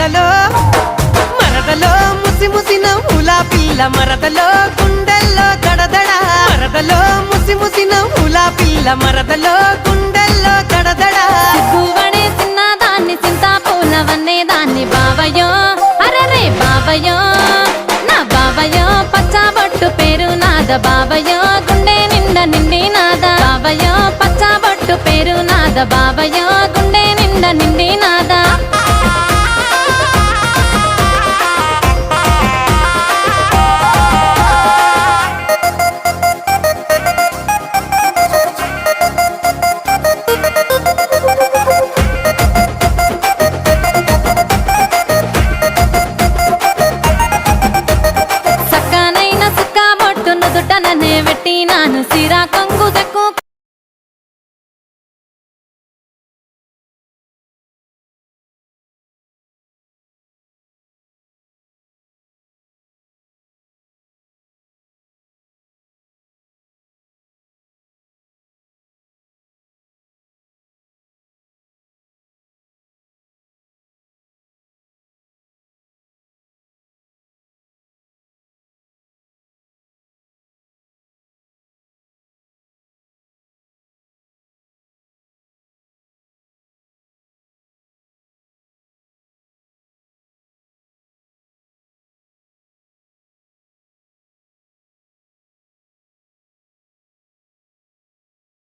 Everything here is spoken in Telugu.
మరదలో మరదలో ముసి ముసి నవ్వులా పిల్ల మరదలో గుండెల్లో దడదడ. మరదలో ముసి ముసి నవ్వులా పిల్ల మరదలో గుండెల్లో దడదడ. సిగ్గువడేసిన దాన్ని చింత వన్నే దాన్ని బావయో అరరే బావయో నా బావయో పచ్చాబొట్టు పేరు నాద బావయో గుండె నిండ నిండి నాద బావయో పచ్చాబొట్టు పేరు నాద బావయో గుండె నిండ నిండి నాద algo de